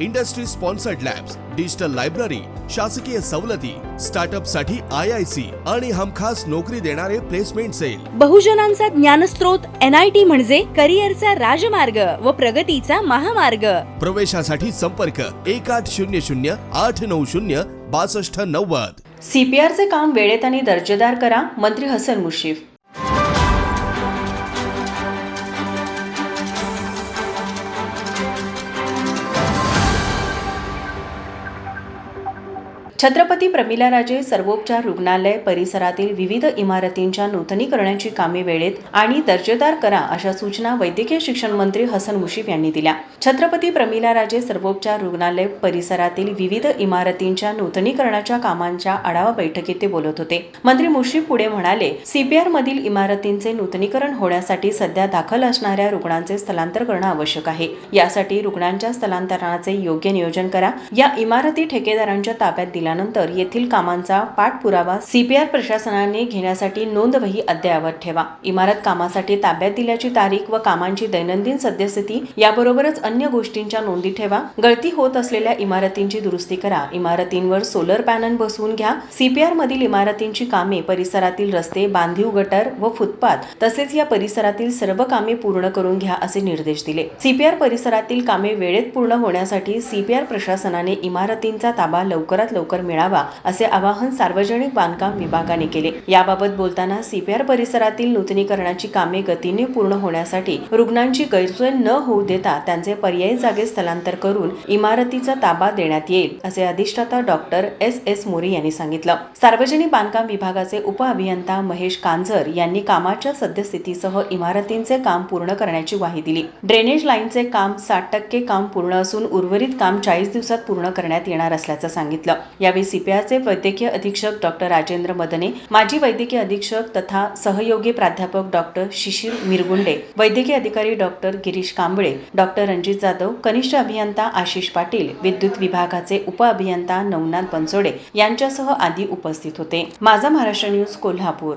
industry sponsored labs digital library शासकीय सवलती स्टार्टअपसाठी I I C आणि हमखास नोकरी देणारे प्लेसमेंट सेल. बहुजनांचा ज्ञानस्रोत एन आय टी म्हणजे करिअरचा राजमार्ग व प्रगतीचा महामार्ग. प्रवेशासाठी संपर्क एक आठ शून्य शून्य आठ नऊ शून्य बासष्ट नव्वद. सीपीआरचे काम वेळेत आणि दर्जेदार करा मंत्री हसन मुश्रीफ. छत्रपती प्रमिलाराजे सर्वोपचार रुग्णालय परिसरातील विविध इमारतींच्या नूतनीकरणाची कामे वेळेत आणि दर्जेदार करा अशा सूचना वैद्यकीय शिक्षण मंत्री हसन मुशीफ यांनी दिल्या. छत्रपती प्रमिलाराजे सर्वोपचार रुग्णालय परिसरातील विविध इमारतींच्या नूतनीकरणाच्या कामांच्या आढावा बैठकीत ते बोलत होते. मंत्री मुशीफ पुढे म्हणाले सीपीआर मधील इमारतींचे नूतनीकरण होण्यासाठी सध्या दाखल असणाऱ्या रुग्णांचे स्थलांतर करणं आवश्यक आहे. यासाठी रुग्णांच्या स्थलांतरणाचे योग्य नियोजन करा. या इमारती ठेकेदारांच्या ताब्यात दिल्या केल्यानंतर येथील कामांचा पाठपुरावा सीपीआर प्रशासनाने घेण्यासाठी नोंदवही अद्ययावत ठेवा. इमारत कामासाठी ताब्यात दिल्याची तारीख व कामांची दैनंदिन सद्यस्थिती याबरोबरच अन्य गोष्टींच्या नोंदी ठेवा. गळती होत असलेल्या इमारतींची दुरुस्ती करा. इमारतींवर सोलर पॅनल बसवून घ्या. सीपीआर मधील इमारतींची कामे परिसरातील रस्ते बांधीव गटर व फुटपाथ तसेच या परिसरातील सर्व कामे पूर्ण करून घ्या असे निर्देश दिले. सीपीआर परिसरातील कामे वेळेत पूर्ण होण्यासाठी सीपीआर प्रशासनाने इमारतींचा ताबा लवकरात लवकर मिळावा असे आवाहन सार्वजनिक बांधकाम विभागाने केले. याबाबत बोलताना सीपीआर परिसरातील नूतनीकरणाची कामे गतीने पूर्ण होण्यासाठी रुग्णांची गैरसोय न होऊ देता त्यांचे पर्यायी जागे स्थलांतर करून इमारतीचा ताबा देण्यात येईल असे अधिष्ठाता डॉक्टर एस. एस. मोरे यांनी सांगितलं. सार्वजनिक बांधकाम विभागाचे उपअभियंता महेश कांझर यांनी कामाच्या सद्यस्थितीसह इमारतींचे काम पूर्ण करण्याची ग्वाही दिली. ड्रेनेज लाईनचे काम साठ टक्के काम पूर्ण असून उर्वरित काम चाळीस दिवसात पूर्ण करण्यात येणार असल्याचं सांगितलं. यावेळी सीपीआरचे वैद्यकीय अधीक्षक डॉक्टर राजेंद्र मदने माजी वैद्यकीय अधीक्षक तथा सहयोगी प्राध्यापक डॉक्टर शिशिर मिरगुंडे वैद्यकीय अधिकारी डॉक्टर गिरीश कांबळे डॉक्टर रणजित जाधव कनिष्ठ अभियंता आशिष पाटील विद्युत विभागाचे उपअभियंता नवनाथ बनसोडे यांच्यासह आदी उपस्थित होते. माझा महाराष्ट्र न्यूज कोल्हापूर.